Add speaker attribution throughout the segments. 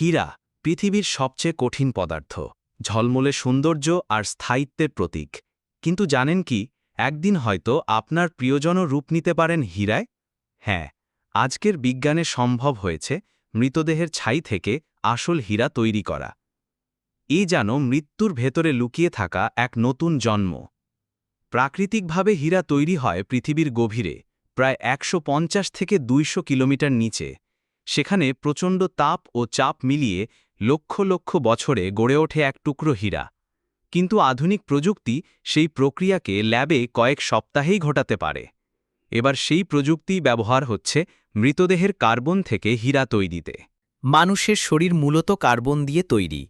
Speaker 1: হীরা পৃথিবীর সবচেয়ে কঠিন পদার্থ, ঝলমলে সৌন্দর্য আর স্থায়িত্বের প্রতীক। কিন্তু জানেন কি, একদিন হয়তো আপনার প্রিয়জনও রূপ নিতে পারেন হীরায়? হ্যাঁ আজকের বিজ্ঞানে সম্ভব হয়েছে মৃতদেহের ছাই থেকে আসল হীরা তৈরি করা। এ যেন মৃত্যুর ভেতরে লুকিয়ে থাকা এক নতুন জন্ম। প্রাকৃতিকভাবে হীরা তৈরি হয় পৃথিবীর গভীরে, প্রায় একশো পঞ্চাশ থেকে দুইশো কিলোমিটার নিচে। সেখানে প্রচণ্ড তাপ ও চাপ মিলিয়ে লক্ষ লক্ষ বছরে গড়ে ওঠে এক টুকরো হীরা। কিন্তু আধুনিক প্রযুক্তি সেই প্রক্রিয়াকে ল্যাবে কয়েক সপ্তাহেই ঘটাতে পারে। এবার সেই প্রযুক্তি ব্যবহার হচ্ছে মৃতদেহের কার্বন থেকে হীরা তৈরিতে।
Speaker 2: মানুষের শরীর মূলত কার্বন দিয়ে তৈরি।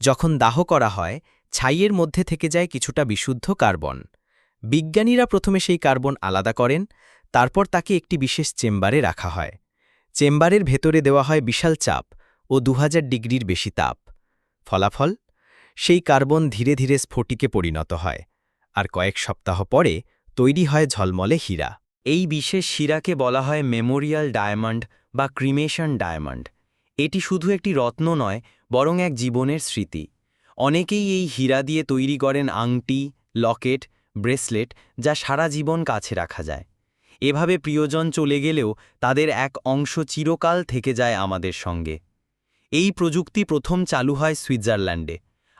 Speaker 2: যখন দাহ করা হয়, ছাইয়ের মধ্যে থেকে যায় কিছুটা বিশুদ্ধ কার্বন। বিজ্ঞানীরা প্রথমে সেই কার্বন আলাদা করেন, তারপর তাকে একটি বিশেষ চেম্বারে রাখা হয়। চেম্বারের ভেতরে দেওয়া হয় বিশাল চাপ ও দু হাজার ডিগ্রির বেশি তাপ। ফলাফল? সেই কার্বন ধীরে ধীরে স্ফটিকে পরিণত হয় আর কয়েক সপ্তাহ পরে তৈরি হয় ঝলমলে হীরা। এই বিশেষ হীরাকে বলা হয় মেমোরিয়াল ডায়মন্ড বা ক্রিমেশন ডায়মন্ড। এটি শুধু একটি রত্ন নয়, বরং এক জীবনের স্মৃতি। অনেকেই এই হীরা দিয়ে তৈরি করেন আংটি, লকেট, ব্রেসলেট যা সারা জীবন কাছে রাখা যায়। এভাবে প্রিয়জন চলে গেলেও তাদের এক অংশ চিরকাল থেকে যায় আমাদের সঙ্গে। এই প্রযুক্তি প্রথম চালু হয় সুইজারল্যান্ডে।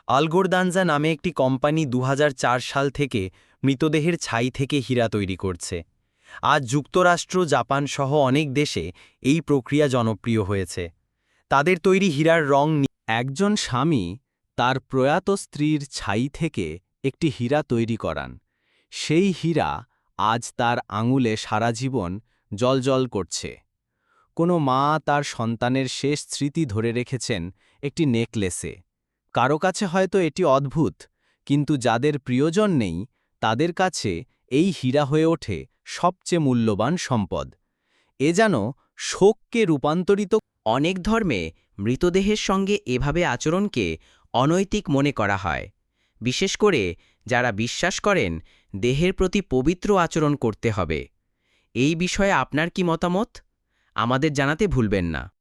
Speaker 2: আলগোরদানজা নামে একটি কোম্পানি দু হাজার চার সাল থেকে মৃতদেহের ছাই থেকে হীরা তৈরি করছে। আজ যুক্তরাষ্ট্র, জাপান সহ অনেক দেশে এই প্রক্রিয়া জনপ্রিয় হয়েছে। তাদের তৈরি হীরার রং
Speaker 1: একজন স্বামী তার প্রয়াত স্ত্রীর ছাই থেকে একটি হীরা তৈরি করান। সেই হীরা আজ তার আঙুলে সারা জীবন জলজল করছে। কোনো মা তার সন্তানের শেষ স্মৃতি ধরে রেখেছেন একটি নেকলেসে। কারও কাছে হয়তো এটি অদ্ভুত, কিন্তু যাদের প্রিয়জন নেই, তাদের কাছে এই হীরা হয়ে ওঠে সবচেয়ে মূল্যবান সম্পদ। এ যেন শোককে রূপান্তরিত
Speaker 2: অনেক ধর্মে মৃতদেহের সঙ্গে এভাবে আচরণকে অনৈতিক মনে করা হয়। বিশেষ করে যারা বিশ্বাস করেন দেহের প্রতি পবিত্র আচরণ করতে হবে। এই বিষয়ে আপনার কি মতামত? আমাদের জানাতে ভুলবেন না।